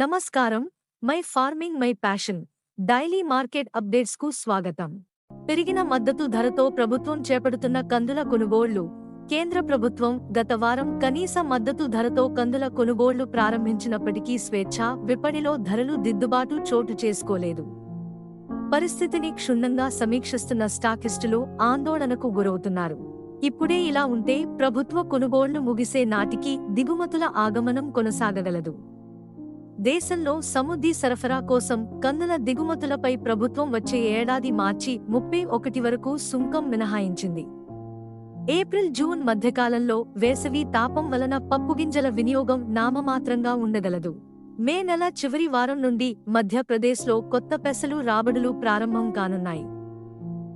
నమస్కారం. My farming my passion. Daily market అప్డేట్స్కు స్వాగతం. పెరిగిన మద్దతు ధరతో ప్రభుత్వం చేపడుతున్న కందుల కొనుగోళ్ళు. కేంద్ర ప్రభుత్వం గత వారం కనీస మద్దతు ధరతో కందుల కొనుగోళ్ళు ప్రారంభించినప్పటికీ స్వేచ్ఛ విపణిలో ధరలు దిద్దుబాటు చోటు చేసుకోలేదు. పరిస్థితిని క్షుణ్ణంగా సమీక్షిస్తున్న స్టాకిస్టులు ఆందోళనకు గురవుతున్నారు. ఇప్పుడే ఇలా ఉంటే ప్రభుత్వ కొనుగోళ్ళు ముగిసే నాటికి దిగుమతుల ఆగమనం కొనసాగగలదు. దేశంలో సముద్రీ సరఫరా కోసం కందుల దిగుమతులపై ప్రభుత్వం వచ్చే ఏడాది మార్చి ముప్పై ఒకటి వరకు సుంకం మినహాయించింది. ఏప్రిల్ జూన్ మధ్యకాలంలో వేసవి తాపం వలన పప్పుగింజల వినియోగం నామమాత్రంగా ఉండగలదు. మే నెల చివరి వారం నుండి మధ్యప్రదేశ్లో కొత్త పెసలు రాబడులు ప్రారంభం కానున్నాయి.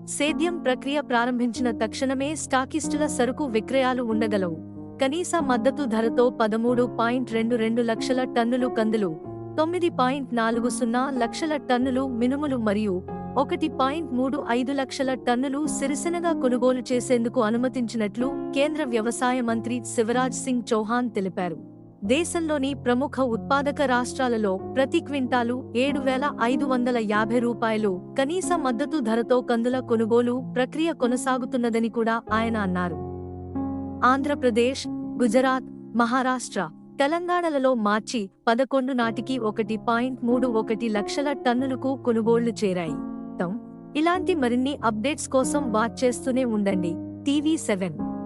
సేద్యం ప్రక్రియ ప్రారంభించిన తక్షణమే స్టాకిస్టుల సరుకు విక్రయాలు ఉండగలవు. కనీస మద్దతు ధరతో పదమూడు పాయింట్ రెండు రెండు లక్షల టన్నులు కందులు తొమ్మిది పాయింట్ నాలుగు సున్నా లక్షల టన్నులు మినుములు మరియు ఒకటి పాయింట్ మూడు ఐదు లక్షల టన్నులు సిరిసెనగా కొనుగోలు చేసేందుకు అనుమతించినట్లు కేంద్ర వ్యవసాయ మంత్రి శివరాజ్ సింగ్ చౌహాన్ తెలిపారు. దేశంలోని ప్రముఖ ఉత్పాదక రాష్ట్రాలలో ప్రతి క్వింటాలు ఏడు వేల ఐదు వందల యాభై రూపాయలు కనీస మద్దతు ధరతో కందుల కొనుగోలు ప్రక్రియ కొనసాగుతున్నదని కూడా ఆయన అన్నారు. ఆంధ్రప్రదేశ్ గుజరాత్ మహారాష్ట్ర తెలంగాణలలో మార్చి పదకొండు నాటికి ఒకటి పాయింట్ మూడు ఒకటి లక్షల టన్నులకు కొనుగోళ్ళు చేరాయి. ఇలాంటి మరిన్ని అప్డేట్స్ కోసం వాచ్ చేస్తూనే ఉండండి. TV seven.